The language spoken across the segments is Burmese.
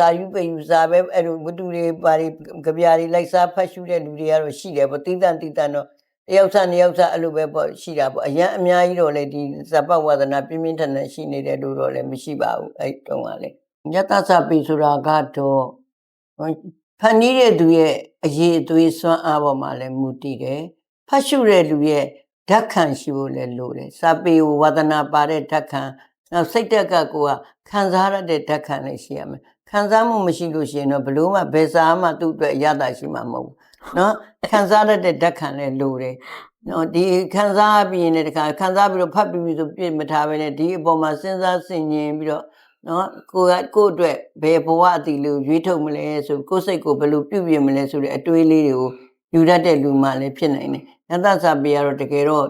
စာယူပေယူစာပဲအဲ့လိုဝတ္ထုတွေပါတွေကြပြာတွေလိုက်စားဖတ်ရှုတဲ့လူတွေကတော့ရှိတယ်ပေါ့တိတန်တိတန်တော့တယောက်စားနှစ်ယောက်စားအဲ့လိုပဲပေါ့ရှိတာပေါ့အရန်အများကြီးတော့လေဒီဇပဝါဒနာပြင်းပြင်းထန်ထန်ရှိနေတယ်လို့တော့လည်းမရှိပါဘူးအဲ့တုန်းကလေယတသပေဆိုတာကတော့ဖန်နီးတဲ့သူရဲ့အရေးအသွေးစွမ်းအားပေါ်မှာလည်းမူတည်တယ်ဖတ်ရှုတဲ့လူရဲ့ဓာတ်ခံရှိဖို့လည်းလိုတယ်စာပေကိုဝါဒနာပါတဲ့ဓာတ်ခံ နောက်စိတ်တက်ကကိုကခံစားရတဲ့ဓာတ်ခံလေးရှိရမယ်ခံစားမှုမရှိလို့ရှိရင်တော့ဘလို့မှဘယ်စားမှသူ့အတွက်ရတာရှိမှာမဟုတ်ဘူးနော်ခံစားရတဲ့ဓာတ်ခံလေးလိုတယ်နော်ဒီခံစားပြီးရင်လည်းတခါခံစားပြီးတော့ဖတ်ပြီးပြီဆိုပြည့်မထားပဲနဲ့ဒီအပေါ်မှာစဉ်းစားဆင်ခြင်ပြီးတော့နော်ကိုကကို့အတွက်ဘယ်ဘဝအတီလို့ရွေးထုတ်မလဲဆိုကိုယ်စိတ်ကိုဘယ်လိုပြုပြင်မလဲဆိုတဲ့အတွေးလေးတွေကိုယူတတ်တဲ့လူမှလည်းဖြစ်နိုင်တယ်။နတ်သစာပေကတော့တကယ်တော့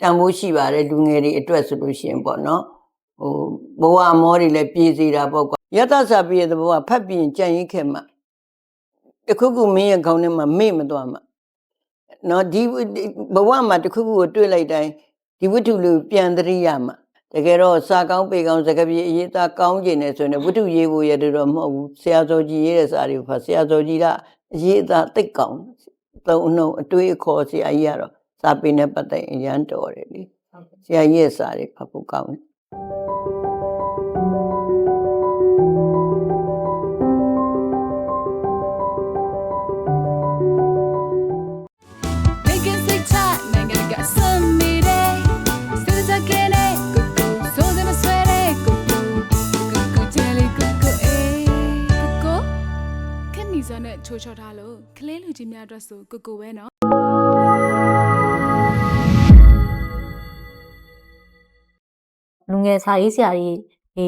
တန်ဖိုးရှိပါတယ်လူငယ်တွေအတွက်ဆိုလို့ရှိရင်ပေါ့နော်။ ဟိုဘဝမောတွေလည်းပြည့်စည်တာပေါ့ကွာ။ယသစာပေရဲ့သဘောကဖတ်ပြီးရင်ကြံ့ရင်ခဲ့မှတခုခုမင်းရဲ့ခေါင်းထဲမှာမေ့မသွားမှနော်ဒီဘဝမှာတခုခုကိုတွေ့လိုက်တိုင်းဒီဝတ္ထုလေးကိုပြန်သတိရမှာတကယ်တော့စာကောင်းပေကောင်းစကားပြေအရေးသားကောင်းကျင်နေဆိုရင်ဝတ္ထုရေးဖို့ရတယ်တော့မဟုတ်ဘူးဆရာစောကြီးရေးတဲ့စာတွေကိုဖတ်ဆရာစောကြီးကအရေးသားသိကောင်းသုံးအနှုံအတွေးအခေါ်ဆရာကြီးကတော့စာပေနဲ့ပတ်သက်အရန်တော်တယ်လေဆရာကြီးရဲ့စာတွေဖတ်ဖို့ကောင်းတယ် ချိုးချော်ထားလို့ကလေးလူကြီးများအတွက်ဆိုကိုကိုပဲနော်လူငယ်စာရေးဆရာကြီးဒီ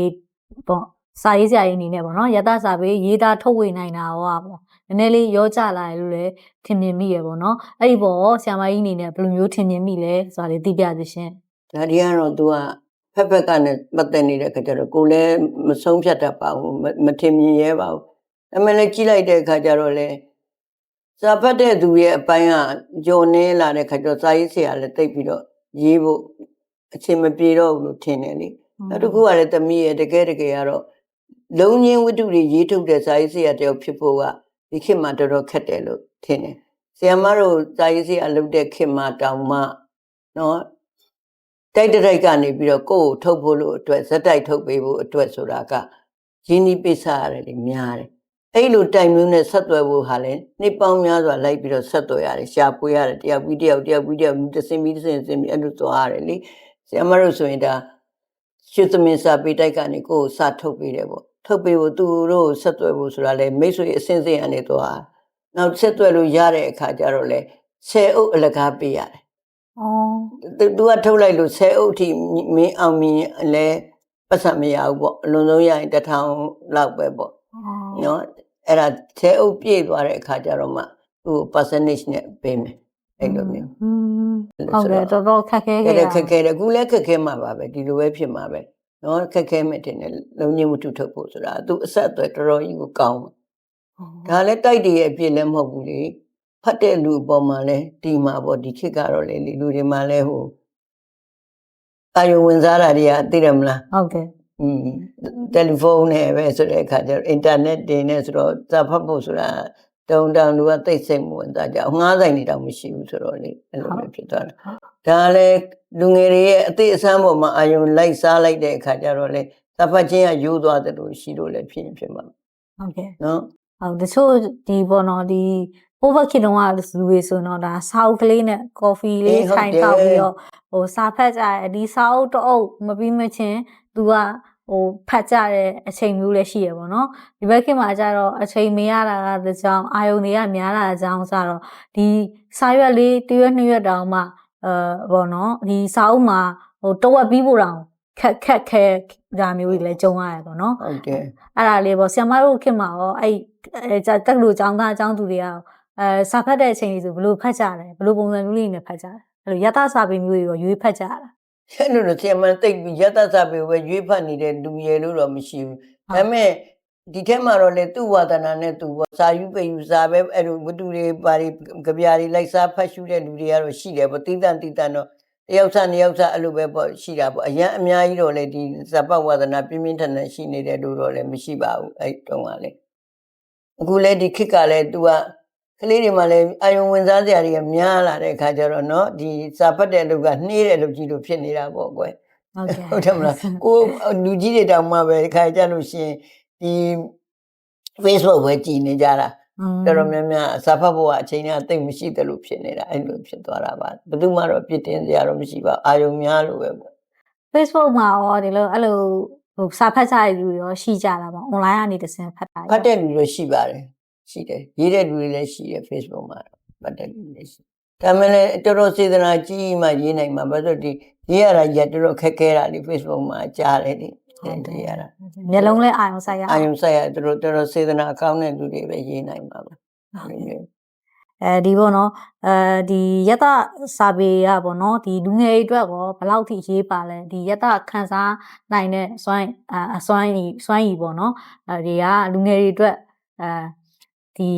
ပေါ့စာရေးဆရာကြီးအနေနဲ့ပေါ့နော်ယတစာပေရေးသားထုတ်ဝေနိုင်တာဟောပေါ့နည်းနည်းလေးရောကြလာတယ်လို့လည်းထင်မြင်မိရပေါ့နော်အဲ့ဒီပေါ့ဆရာမကြီးအနေနဲ့ဘယ်လိုမျိုးထင်မြင်မိလဲဆိုတာလေးသိပြသရှင်ဒါဒီကတော့ तू ကဖက်ဖက်ကနဲ့ပတ်သက်နေတဲ့ခါကျတော့ကိုယ်လည်းမဆုံးဖြတ်တတ်ပါဘူးမမထင်မြင်ရဲပါဘူး အမှန်လည်းကြီးလိုက်တဲ့ခါကျတော့လေစာဖတ်တဲ့သူရဲ့အပိုင်းကညိုနေလာတဲ့ခါကျတော့စာရေးဆရာလည်းတိတ်ပြီးတော့ရေးဖို့အချိန်မပြေတော့ဘူးလို့ထင်တယ်လေနောက်တစ်ခုကလည်းတမီးရဲ့တကယ်တကယ်ကတော့လုံးချင်းဝတ္ထုတွေရေးထုတ်တဲ့စာရေးဆရာတယောက်ဖြစ်ဖို့ကဒီခေတ်မှာတော်တော်ခက်တယ်လို့ထင်တယ်ဆရာမတို့စာရေးဆရာလုပ်တဲ့ခေတ်မှာတောင်မှနော်တိုက်တတိုက်ကနေပြီးတော့ကိုယ့်ကိုထုတ်ဖို့လို့အတွက်ဇက်တိုက်ထုတ်ပေးဖို့အတွက်ဆိုတာကရင်းနှီးပိတ်စားရတယ်လေများတယ် အဲ့လိုတိုင်မျိုးနဲ့ဆက်သွယ်ဖို့ဟာလည်းနှစ်ပေါင်းများစွာလိုက်ပြီးတော့ဆက်သွယ်ရတယ်ရှာပွေရတယ်တယောက်ပြီးတယောက်တယောက်ပြီးတယောက်တစ်စင်ပြီးတစ်စင်တစ်စင်ပြီးအဲ့လိုသွားရတယ်လေဆရာမတို့ဆိုရင်ဒါရှစ်သမင်စာပေတိုက်ကနေကိုယ့်ကိုစထုတ်ပေးတယ်ပေါ့ထုတ်ပေးဖို့သူတို့ကိုဆက်သွယ်ဖို့ဆိုတာလေမိတ်ဆွေအစင်းစင်းအနေသွားနောက်ဆက်သွယ်လို့ရတဲ့အခါကျတော့လေဆယ်အုပ်အလကားပေးရတယ်အော်သူသူကထုတ်လိုက်လို့10အုပ်ထိမင်းအောင်မြင်လဲပတ်စံမရဘူးပေါ့အလုံးစုံရရင်တစ်ထောင်လောက်ပဲပေါ့နော် အဲ့ဒါ10အုပ်ပြည့်သွားတဲ့အခါကျတော့မှသူ့ percentage နဲ့ပေးမယ်အဲ့လိုမျိုးอืมဟုတ်တယ်တော်တော်ခက်ခဲအဲ့ခဲ့ဒါခက်ခဲတယ်အခုလည်းခက်ခဲမှာပါပဲဒီလိုပဲဖြစ်မှာပဲနော်ခက်ခဲမယ်တင်တယ်လုံးချင်းမထုထုတ်ဖို့ဆိုတာသူအဆက်အသွယ်တော်တော်ကြီးကိုကောင်းတယ်ဒါလည်းတိုက်တည်ရဲ့အပြည့်လည်းမဟုတ်ဘူးလေဖတ်တဲ့လူအပေါ်မှာလည်းဒီမှာပေါ့ဒီခေတ်ကတော့လေလူတွေမှာလည်းဟိုအာယုံဝင်စားတာတွေကသိတယ်မလားဟုတ်တယ် อืมတယ်လီဖုန်းနဲ့ပဲဆိုတဲ့အခါကျတော့အင်တာနက်တင်နေဆိုတော့စာဖတ်ဖို့ဆိုတာတုံတောင်လူကသိစိတ်မဝင်သားကြအောင်ငှားဆိုင်နေတော့မရှိဘူးဆိုတော့လေအဲ့လိုမျိုးဖြစ်သွားတာဒါလည်းလူငယ်တွေရဲ့အသေးအဆန်းပေါ်မှာအာယုံလိုက်စားလိုက်တဲ့အခါကျတော့လေစာဖတ်ခြင်းကရိုးသွားတယ်လို့ရှိလို့လည်းဖြစ်ရင်ဖြစ်မှာဟုတ်ကဲ့နော်ဟုတ်တချို့ဒီပေါ့နော်ဒီ over ခေတ်တုန်းကလူတွေဆိုတော့ဒါစာအုပ်ကလေးနဲ့ coffee လေးထိုင်တောက်ပြီးတော့ဟိုစာဖတ်ကြတယ်ဒီစာအုပ်တစ်အုပ်မပြီးမချင်း तू ကဟိုဖတ်ကြတဲ့အချိန်မျိုးလည်းရှိရပေါ့နော်ဒီဘက်ခေတ်မှာကျတော့အချိန်မရတာကတကြောင်အာယုန်တွေကများတာအကြောင်းဆိုတော့ဒီစာရွက်လေးတစ်ရွက်နှစ်ရွက်တောင်မှအဲပေါ့နော်ဒီစာအုပ်မှာဟိုတဝက်ပြီးဖို့တောင်ခက်ခက်ခဲဒါမျိုးတွေလည်းကြုံရတယ်ပေါ့နော် ဟုတ်တယ် အဲ့ဒါလေးပေါ့ဆီယမတို့ခင်မှာရောအဲ့အဲကြတက်လို့ចောင်းသားចောင်းသူတွေက အဲစာဖတ်တဲ့အချိန်လေးဆိုဘလို့ဖတ်ကြတယ်ဘလို့ပုံစံမျိုးလေးနဲ့ဖတ်ကြတယ်အဲ့လိုယတစာပေမျိုးတွေရောရွေးဖတ်ကြတာအဲ့လိုလို့ဆီယမန်တိတ်ပြီးရတစာပေပဲရွေးဖတ်နေတဲ့လူရယ်လို့တော့မရှိဘူးဒါပေမဲ့ဒီထက်မှာတော့လေသူ့ဝါဒနာနဲ့သူပေါ့စာယူပေယူစာပဲအဲ့လိုဝတ္ထုတွေပါတွေကြပြာတွေလိုက်စားဖတ်ရှုတဲ့လူတွေကတော့ရှိတယ်ပေါ့တိတန်တိတန်တော့တယောက်စားနှစ်ယောက်စားအဲ့လိုပဲပေါ့ရှိတာပေါ့အရန်အများကြီးတော့လေဒီဇပဝါဒနာပြင်းပြင်းထန်ထန်ရှိနေတယ်လို့တော့လည်းမရှိပါဘူးအဲ့တုန်းကလေအခုလဲဒီခေတ်ကလည်း तू က ကလေးတွေမှလည်းအာယုံဝင်စားစရာတွေကများလာတဲ့အခါကျတော့เนาะဒီစာဖတ်တဲ့လူကနှေးတဲ့လူကြီးလိုဖြစ်နေတာပေါ့ကွယ် ဟုတ်ကဲ့ ဟုတ်တယ်မလားကိုလူကြီးတွေတောင်မှပဲဒီခါကြလို့ရှိရင်ဒီ Facebook ပဲကြည်နေကြတာ อืม တော်တော်များများစာဖတ်ဖို့ကအချိန်ကတိတ်မရှိတယ်လို့ဖြစ်နေတာအဲ့လိုဖြစ်သွားတာပါဘယ်သူမှတော့ပြစ်တင်စရာတော့မရှိပါဘူးအာယုံများလို့ပဲပေါ့ Facebook မှာရောဒီလိုအဲ့လိုဟိုစာဖတ်ကြရလူရောရှိကြတာပေါ့ online ကနေတစ်ဆင့်ဖတ်တာရော ဖတ်တဲ့လူတွေရှိပါတယ် ရှိတယ်ရေးတဲ့လူတွေလည်းရှိတယ် Facebook မှာတော့ဖတ်တဲ့လူတွေလည်းရှိဒါမှလည်းတော်တော်စေတနာကြီးမှရေးနိုင်မှာဘာလို့ဒီရေးရတာကြီးကတော်တော်ခက်ခဲတာလေ Facebook မှာကြားတယ်ဒီရေးရတာမျက်လုံးလဲအာရုံစိုက်ရအောင်အာယုံဆိုင်ရတော်တော်တော်တော်စေတနာအကောင်းတဲ့လူတွေပဲရေးနိုင်မှာပါအဲ့လိုမျိုးအဲဒီပေါ့နော်အဲဒီယတစာပေရပေါ့နော်ဒီလူငယ်တွေအတွက်ကောဘယ်လောက်ထိရေးပါလဲဒီယတခန်းစားနိုင်တဲ့စွမ်းအအစွမ်းကြီးစွမ်းကြီးပေါ့နော်အဲဒီကလူငယ်တွေအတွက်အဲ ဒီ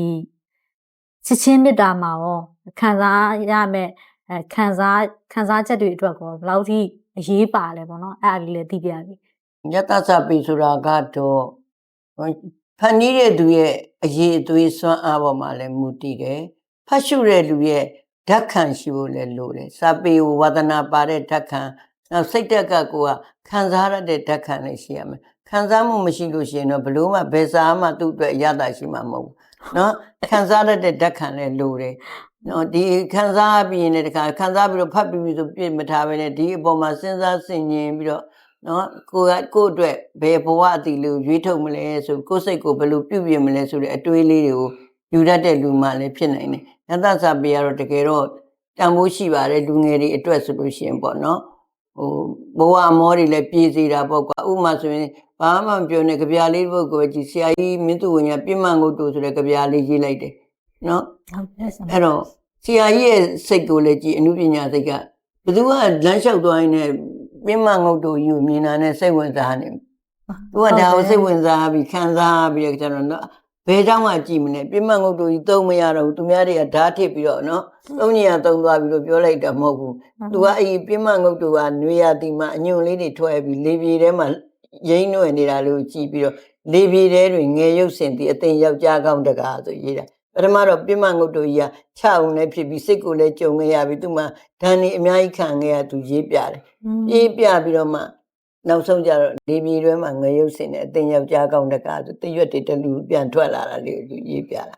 ချစ်ချင်းမြတ်တာမှာရောခံစားရမယ်အဲခံစားခံစားချက်တွေအတွက်ကောဘယ်လောက်ထိအရေးပါလဲပေါ့နော်အဲ့ဒါလေးလည်းသိပြရစီယတသပိဆိုတာကတော့ဖန်နီးတဲ့သူရဲ့အရေးအသွေးစွမ်းအားပေါ်မှာလည်းမူတည်တယ်ဖတ်ရှုတဲ့လူရဲ့ဓာတ်ခံရှိဖို့လည်းလိုတယ်စာပေဝဝဒနာပါတဲ့ဓာတ်ခံနောက်စိတ်တက်ကကိုကခံစားရတဲ့ဓာတ်ခံလည်းရှိရမယ်ခံစားမှုမရှိလို့ရှိရင်တော့ဘလို့မှဘယ်စာမှသူ့အတွက်အရသာရှိမှာမဟုတ်ဘူး နော်ခံစားရတဲ့ဓာတ်ခံလည်းလိုတယ်နော်ဒီခံစားပြီးရင်လည်းတခါခံစားပြီးတော့ဖတ်ပြီးပြီဆိုပြည့်မထားပဲနဲ့ဒီအပေါ်မှာစဉ်းစားဆင်ခြင်ပြီးတော့နော်ကိုကကိုအတွက်ဘယ်ဘဝအတီလို့ရွေးထုတ်မလဲဆိုကိုစိတ်ကိုဘယ်လိုပြုပြင်မလဲဆိုတဲ့အတွေးလေးတွေကိုယူတတ်တဲ့လူမှလည်းဖြစ်နိုင်တယ်။နတ်သစာပေကတော့တကယ်တော့တန်ဖိုးရှိပါတယ်လူငယ်တွေအတွက်ဆိုလို့ရှိရင်ပေါ့နော်ဟိုဘဝမောတွေလည်းပြည်စီတာပေါ့ကွာဥပမာဆိုရင် ဘာမှမပြောနဲ့ကြပြားလေးပုဂ္ဂိုလ်ကြီးဆရာကြီးမင်းသူဝင်ညာပြင်းမှန်ကိုတူဆိုတဲ့ကြပြားလေးရေးလိုက်တယ်နော်ဟုတ်ကဲ့ဆရာအဲ့တော့ဆရာကြီးရဲ့စိတ်ကိုလည်းကြည်အမှုပညာစိတ်ကဘယ်သူကလမ်းလျှောက်သွားရင်လည်းပြင်းမငုတ်တို့ယူမြင်တာနဲ့စိတ်ဝင်စားနေသူကဒါကိုစိတ်ဝင်စားပြီးခံစားပြီးတော့ကျတော့နော်ဘယ်တော့မှကြည်မနေပြင်းမငုတ်တို့ကြီးသုံးမရတော့ဘူးသူများတွေကဓာတ်ထစ်ပြီးတော့နော်သုံးညံသုံးသွားပြီးတော့ပြောလိုက်တာမဟုတ်ဘူးသူကအဲ့ဒီပြင်းမငုတ်တို့ကနွေရတီမှာအညွန့်လေးတွေထွက်ပြီးလေပြေထဲမှာ ရိမ့်နှွယ်နေတာလို့ကြည်ပြီးတော့လေပြေထဲတွင်ငယ်ရုပ်စင်တီအသိယောက်ျားကောင်းတကားဆိုရေးတာပထမတော့ပြင်းမငုတ်တို့ကြီးကချအောင်လည်းဖြစ်ပြီးစိတ်ကိုလည်းကြုံခဲ့ရပြီးသူမှဓာန်နေအများကြီးခံခဲ့ရသူရေးပြတယ်ရေးပြပြီးတော့မှနောက်ဆုံးကျတော့လေပြေတွဲမှာငရုပ်စင်နဲ့အတင်ယောက်ျားကောင်းတကားဆိုတရွက်တွေတလူပြန်ထွက်လာတာလေးကိုသူရေးပြတာ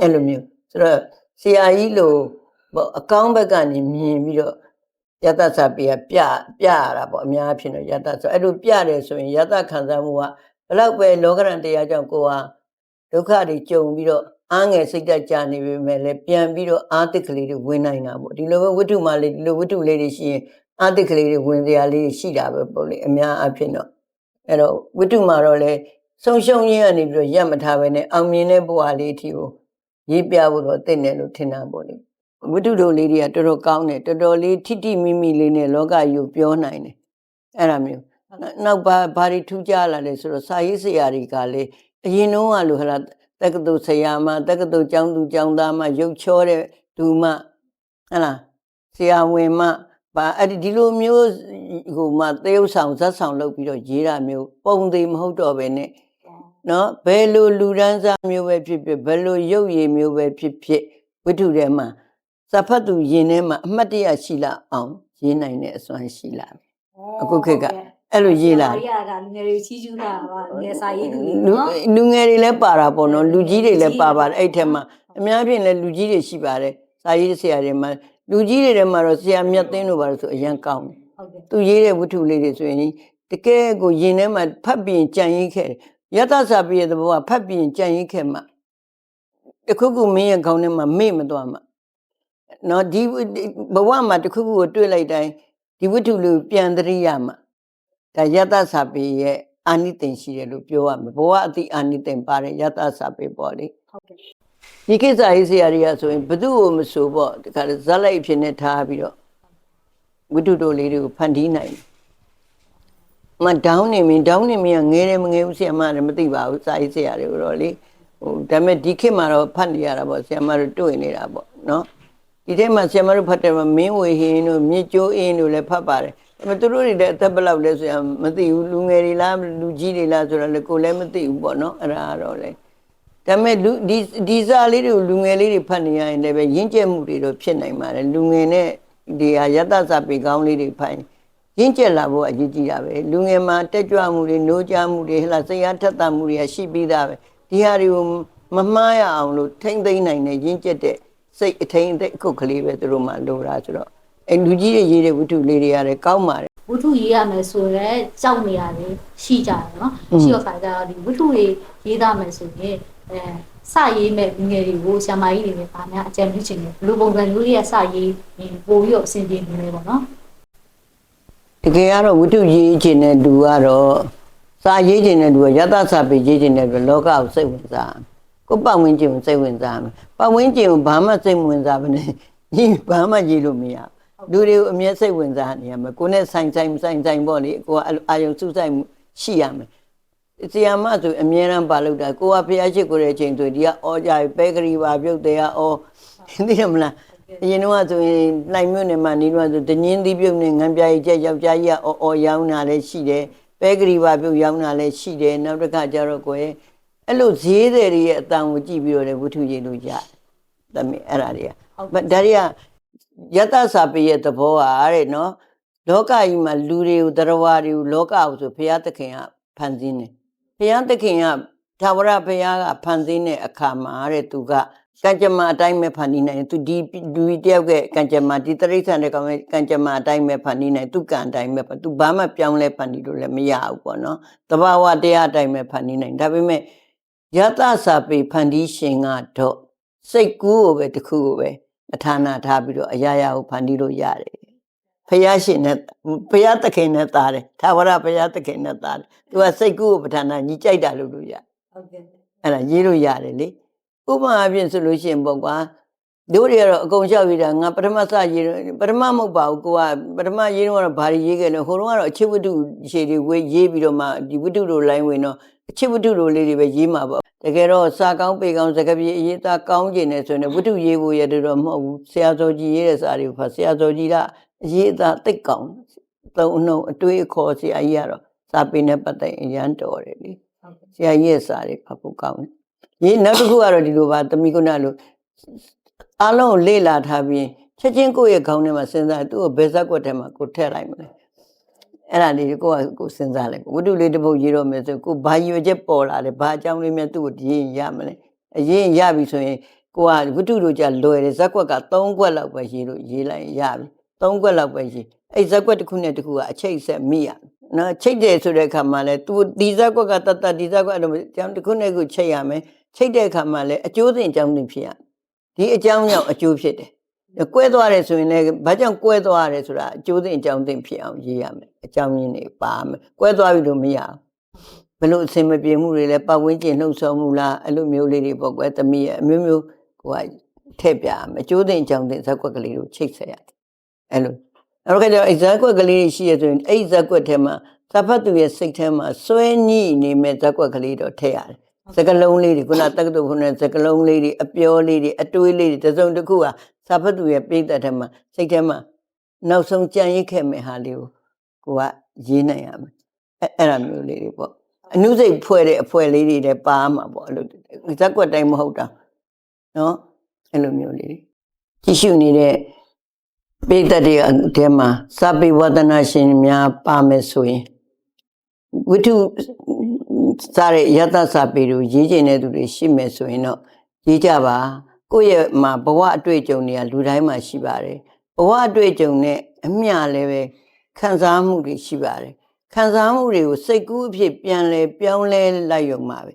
အဲ့လိုမျိုးဆိုတော့ဆရာကြီးလို့ပေါ့အကောင်းဘက်ကနေမြင်ပြီးတော့ ယတစာပေကပြပြရတာပေါ့အများအဖြစ်တော့ယတဆိုအဲ့လိုပြတယ်ဆိုရင်ယတခံစားမှုကဘယ်တော့ပဲလောကရန်တရားကြောင့်ကိုကဒုက္ခတွေကြုံပြီးတော့အားငယ်စိတ်တက်ကြနေပေမဲ့လည်းပြန်ပြီးတော့အာသစ်ကလေးတွေဝင်နိုင်တာပေါ့ဒီလိုပဲဝိတ္ထုမှလေးဒီလိုဝိတ္ထုလေးတွေရှိရင်အာသစ်ကလေးတွေဝင်စရာလေးတွေရှိတာပဲပေါ့လေအများအဖြစ်တော့အဲ့တော့ဝိတ္ထုမှတော့လေဆုံရှုံရင်းကနေပြီးတော့ရက်မထားပဲနဲ့အောင်မြင်တဲ့ဘဝလေးအထိကိုရေးပြဖို့တော့သိတယ်လို့ထင်တာပေါ့လေ ဝိတ္ထုတို့လေးတွေကတော်တော်ကောင်းတယ်တော်တော်လေးထိတိမိမိလေးနဲ့လောကကြီးကိုပြောနိုင်တယ်အဲ့ဒါမျိုးနောက်ဘာဘာတွေထူးခြားလာလဲဆိုတော့စာရေးဆရာတွေကလည်းအရင်တော့ကလို့ဟလာတက္ကသိုလ်ဆရာမတက္ကသိုလ်ကျောင်းသူကျောင်းသားမရုပ်ချောတဲ့သူမဟလာဆရာဝန်မဘာအဲ့ဒီဒီလိုမျိုးဟိုမှသရုပ်ဆောင်ဇက်ဆောင်လုပ်ပြီးတော့ရေးတာမျိုးပုံသေးမဟုတ်တော့ပဲနဲ့နော်ဘယ်လိုလူဒန်းစားမျိုးပဲဖြစ်ဖြစ်ဘယ်လိုရုပ်ရည်မျိုးပဲဖြစ်ဖြစ်ဝိတ္ထုထဲမှာ စဖတ်သူယင်ထဲမှာအမှတ်တရရှိလာအောင်ရေးနိုင်တဲ့အစွမ်းရှိလာပြီအခုခေတ်ကအဲ့လိုရေးလာဒါရီကလူငယ်တွေချီးကျူးတာပါငယ်စာရေးသူတွေလူနော်လူငယ်တွေလည်းပါတာပေါ့နော်လူကြီးတွေလည်းပါပါတယ်အဲ့ထက်မှာအများဖြင့်လည်းလူကြီးတွေရှိပါတယ်စာရေးဆရာတွေမှာလူကြီးတွေထဲမှာတော့ဆရာမြတ်သိန်းတို့ပါလို့ဆိုအရန်ကောင်းတယ်ဟုတ်ကဲ့သူရေးတဲ့ဝတ္ထုလေးတွေဆိုရင်တကယ်ကိုယင်ထဲမှာဖတ်ပြီးရင်ကြံရိပ်ခဲ့တယ်ယတစာပြည့်တဲ့ဘဝဖတ်ပြီးရင်ကြံရိပ်ခဲ့မှာတခုခုမင်းရဲ့ခေါင်းထဲမှာမေ့မသွားမှာ နော်ဒီဘဝမှာတခုခုကိုတွေ့လိုက်တိုင်းဒီဝတ္ထုလေးကိုပြန်သတိရမှာဒါယတစာပေရဲ့အာနိသင်ရှိတယ်လို့ပြောရမယ်ဘဝအတိအာနိသင်ပါတယ်ယတစာပေပေါ့လေဟုတ်ကဲ့ဒီကိစ္စရေးဆရာတွေကဆိုရင်ဘသူ့ကိုမဆိုပေါ့ဒီခါဇက်လိုက်အဖြစ်နဲ့ထားပြီးတော့ဝိတုတို့လေးတွေကိုဖန်တီးနိုင်တယ်မဒေါင်းနေမင်းဒေါင်းနေမင်းကငယ်တယ်မငယ်ဘူးဆရာမလည်းမသိပါဘူးစာရေးဆရာတွေကိုတော့လေဟိုဒါပေမဲ့ဒီခေတ်မှာတော့ဖတ်နေရတာပေါ့ဆရာမတို့တွေ့နေတာပေါ့နော် ဒီထဲမှာဆရာမတို့ဖတ်တယ်မှာမင်းဝေဟင်းတို့မြစ်ကျိုးအင်းတို့လည်းဖတ်ပါတယ်ဒါပေမဲ့သူတို့တွေလည်းအသက်ဘယ်လောက်လဲဆိုရင်မသိဘူးလူငယ်တွေလားလူကြီးတွေလားဆိုတော့လည်းကိုယ်လည်းမသိဘူးပေါ့နော်အဲ့ဒါကတော့လေဒါပေမဲ့လူဒီဒီစားလေးတွေကိုလူငယ်လေးတွေဖတ်နေရရင်လည်းပဲရင့်ကျက်မှုတွေတော့ဖြစ်နိုင်ပါတယ်လူငယ်နဲ့ဒီဟာယတ္တစာပေကောင်းလေးတွေဖတ်ရင်ရင့်ကျက်လာဖို့အရေးကြီးတာပဲလူငယ်မှာတက်ကြွမှုတွေနိုးကြမှုတွေဟလာစိတ်အားထက်သန်မှုတွေကရှိပြီးသားပဲဒီဟာတွေကိုမမှားရအောင်လို့ထိမ့်သိမ့်နိုင်တဲ့ရင့်ကျက်တဲ့ စိတ်အထိန်အသက်အခုကလေးပဲသူတို့မှလိုတာဆိုတော့အဲလူကြီးတွေရေးတဲ့ဝတ္ထုလေးတွေရတယ်ကောင်းပါတယ်ဝတ္ထုရေးရမယ်ဆိုတော့ကြောက်နေရတယ်ရှိကြတယ်နော်ရှိတော့ခါကျတော့ဒီဝတ္ထုတွေရေးသားမယ်ဆိုရင်အဲစရေးမဲ့လူငယ်တွေကိုဆရာမကြီးတွေနဲ့ဗာများအကြံပြုချင်တယ်ဘယ်လိုပုံစံမျိုးလေးကစရေးရင်ပို့ပြီးတော့အဆင်ပြေနေလဲပေါ့နော်တကယ်ကတော့ဝတ္ထုရေးခြင်းတဲ့လူကတော့စာရေးခြင်းတဲ့လူကယတ္တစာပေရေးခြင်းတဲ့လူလောကကိုစိတ်ဝင်စား ကိုယ်ပတ်ဝန်းကျင်ကိုစိတ်ဝင်စားမယ်ပတ်ဝန်းကျင်ကိုဘာမှစိတ်မဝင်စားဘဲနဲ့ရေးဘာမှရေးလို့မရဘူးလူတွေကိုအမြဲစိတ်ဝင်စားနေရမယ်ကိုယ်နဲ့ဆိုင်ဆိုင်ဆိုင်ဆိုင်ပေါ့လေကိုကအာယုံစုဆိုင်မှုရှိရမယ်ဆီယာမဆိုအမြဲတမ်းပါလို့တာကိုကဖျားရှိကိုတဲ့အချိန်ဆိုဒီကအော်ကြပဲပဲကလေးပါပြုတ်တယ်ကအော်သိရမလားအရင်တော့ဆိုရင်နိုင်မြို့နယ်မှာနေတော့ဆိုတငင်းသီးပြုတ်နဲ့ငံပြားကြီးကျက်ယောက်ျားကြီးကအော်အော်ရောင်းတာလည်းရှိတယ်ပဲဂရီပါပြုတ်ရောင်းတာလည်းရှိတယ်နောက်တစ်ခါကျတော့ကိုယ် အဲ့လိုဈေးတွေရဲ့အတန်ကိုကြည့်ပြီးတော့လည်းဝတ္ထုရေးလို့ရတယ်။ဒါပေမဲ့အဲ့ဒါတွေကဒါတွေကယတ္တစာပေရဲ့သဘောဟာတဲ့နော်လောကကြီးမှာလူတွေကိုတရားဝါတွေကိုလောကကိုဆိုဘုရားသခင်ကဖန်ဆင်းတယ်ဘုရားသခင်ကသာဝရဘုရားကဖန်ဆင်းတဲ့အခါမှာတဲ့သူကကံကြမ္မာအတိုင်းပဲဖန်တီးနိုင်တယ်သူဒီလူကြီးတယောက်ကကံကြမ္မာဒီတရိစ္ဆာန်တဲ့ကောင်ကကံကြမ္မာအတိုင်းပဲဖန်တီးနိုင်သူကံအတိုင်းပဲသူဘာမှပြောင်းလဲဖန်တီးလို့လည်းမရဘူးပေါ့နော်တဘာဝတရားအတိုင်းပဲဖန်တီးနိုင်ဒါပေမဲ့ ယတ္တစာပေဖန်တီးရှင်ကတော့စိတ်ကူးကိုပဲတစ်ခုကိုပဲအထာနာထားပြီးတော့အရာရာကိုဖန်တီးလို့ရတယ်ဖယားရှင်နဲ့ဖယားသခင်နဲ့သားတယ်သာဝရဖယားသခင်နဲ့သားတယ်သူကစိတ်ကူးကိုပဋ္ဌာနာညီကြိုက်တာလို့လို့ရဟုတ်ကဲ့အဲ့ဒါရေးလို့ရတယ်လေဥပမာအပြင်ဆိုလို့ရှိရင်ပေါ့ကွာတို့တွေကတော့အကုန်လျှောက်ရတာငါပထမစရေးတော့ပထမမဟုတ်ပါဘူးကိုကပထမရေးတော့ကတော့ဘာတွေရေးခဲ့လဲဟိုတော့ကတော့အချစ်ဝတ္ထုရှည်တွေဝေးရေးပြီးတော့မှဒီဝတ္ထုလိုလိုင်းဝင်တော့အချစ်ဝတ္ထုလိုလေးတွေပဲရေးမှာပေါ့ တကယ်တော့စာကောင်းပေကောင်းစကားပြေအရေးသားကောင်းကျင်နေဆိုရင်ဝတ္ထုရေးဖို့ရတယ်တော့မဟုတ်ဘူးဆရာစောကြီးရေးတဲ့စာတွေကိုဖတ်ဆရာစောကြီးကအရေးသားသိကောင်းသုံးအနှုံအတွေးအခေါ်ဆရာကြီးကတော့စာပေနဲ့ပတ်သက်ရင်အရန်တော်တယ်လေဟုတ်ကဲ့ဆရာကြီးရဲ့စာတွေဖတ်ဖို့ကောင်းတယ်။ဒီနောက်တစ်ခုကတော့ဒီလိုပါတမိကုဏလို့အားလုံးကိုလေ့လာထားပြီးချက်ချင်းကိုယ့်ရဲ့ခေါင်းထဲမှာစဉ်းစားသူ့ကိုဘယ်ဇက်ကွက်ထဲမှာကိုထည့်လိုက်မလဲ။ အဲ့ဒါလေးကိုယ့်ကကိုယ်စဉ်းစားလိုက်ဝတ္ထုလေးတစ်ပုဒ်ရေးတော့မယ်ဆိုကိုယ်ဘာရွေချက်ပေါ်လာလဲဘာအကြောင်းလေးများသူ့ကိုရေးရင်ရမလဲ။အရေးရင်ရပြီဆိုရင်ကိုကဝတ္ထုတို့ကြလွယ်တယ်ဇက်ကွက်က3ကွက်လောက်ပဲရေးလို့ရေးလိုက်ရင်ရပြီ။3ကွက်လောက်ပဲရေး။အဲ့ဇက်ကွက်တစ်ခုနဲ့တစ်ခုကအချိတ်ဆက်မိရမယ်။နော်ချိတ်တယ်ဆိုတဲ့အခါမှာလဲ तू ဒီဇက်ကွက်ကတတ်တတ်ဒီဇက်ကွက်အဲ့လိုမျိုးအကြောင်းတစ်ခုနဲ့တစ်ခုချိတ်ရမယ်။ချိတ်တဲ့အခါမှာလဲအကျိုးစဉ်အကြောင်းတွေဖြစ်ရမယ်။ဒီအကြောင်းကြောင့်အကျိုးဖြစ်တယ်။ ကွဲသွားတယ်ဆိုရင်လည်းဘာကြောင့်ကွဲသွားတယ်ဆိုတာအကျိုးစဉ်အကြောင်းသိဖြစ်အောင်ရေးရမယ်။အကြောင်းရင်းတွေပါမယ်။ကွဲသွားပြီလို့မရဘူး။ဘလို့အစင်မပြေမှုတွေလဲပတ်ဝန်းကျင်နှုတ်ဆော်မှုလားအဲ့လိုမျိုးလေးတွေပေါ့ကွယ်သမီးရဲ့အမျိုးမျိုးကိုကထည့်ပြရမယ်။အကျိုးတင်အကြောင်းတင်ဇက်ကွက်ကလေးကိုချိတ်ဆက်ရတယ်။အဲ့လိုအဲ့တော့ကျတော့အဲ့ဇက်ကွက်ကလေးတွေရှိရဆိုရင်အဲ့ဇက်ကွက်ထဲမှာသဖတ်သူရဲ့စိတ်ထဲမှာစွဲညှိနေမဲ့ဇက်ကွက်ကလေးတော့ထည့်ရတယ်။စကလုံးလေးတွေခုနတက္ကသိုလ်ခုနစကလုံးလေးတွေအပြောလေးတွေအတွေးလေးတွေတစ်စုံတစ်ခုဟာ သဖတ်သူရဲ့ပြိတ္တထဲမှာစိတ်ထဲမှာနောက်ဆုံးကြံရစ်ခဲ့မဲ့ဟာလေးကိုကိုကရေးနိုင်ရမယ်။အဲ့အဲ့ဒါမျိုးလေးတွေပေါ့အနုစိတ်ဖွဲ့တဲ့အဖွဲ့လေးတွေလည်းပါမှာပေါ့အဲ့လိုဇက်ကွက်တိုင်းမဟုတ်တာနော်အဲ့လိုမျိုးလေးတွေကြည့်ရှုနေတဲ့ပိဋကတ်တွေအထဲမှာစာပေဝဒနာရှင်များပါမယ်ဆိုရင်ဝိထုစားတဲ့ယတ္တစာပေတို့ရေးကျင်တဲ့သူတွေရှိမယ်ဆိုရင်တော့ရေးကြပါ ကိုယ့်ရဲ့မှာဘဝအတွေ့အကြုံတွေကလူတိုင်းမှာရှိပါတယ်ဘဝအတွေ့အကြုံနဲ့အမျှလည်းပဲခံစားမှုတွေရှိပါတယ်ခံစားမှုတွေကိုစိတ်ကူးအဖြစ်ပြန်လဲပြောင်းလဲလိုက်ရုံပါပဲ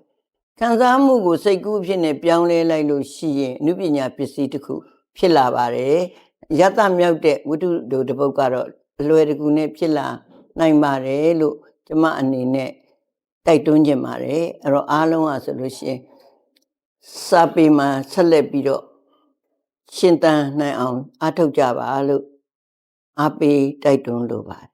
ခံစားမှုကိုစိတ်ကူးအဖြစ်နဲ့ပြောင်းလဲလိုက်လို့ရှိရင်အနုပညာပစ္စည်းတစ်ခုဖြစ်လာပါတယ်ယတ္တမြောက်တဲ့ဝိတုတို့တစ်ပုဒ်ကတော့အလွယ်တကူနဲ့ဖြစ်လာနိုင်ပါတယ်လို့ကျမအနေနဲ့တိုက်တွန်းခြင်းပါတယ်အဲ့တော့အားလုံးอ่ะဆိုလို့ရှိရင် စာပေမှာဆက်လက်ပြီးတော့ရှင်းတန်းနိုင်အောင်အားထုတ်ကြပါလို့အားပေးတိုက်တွန်းလိုပါတယ်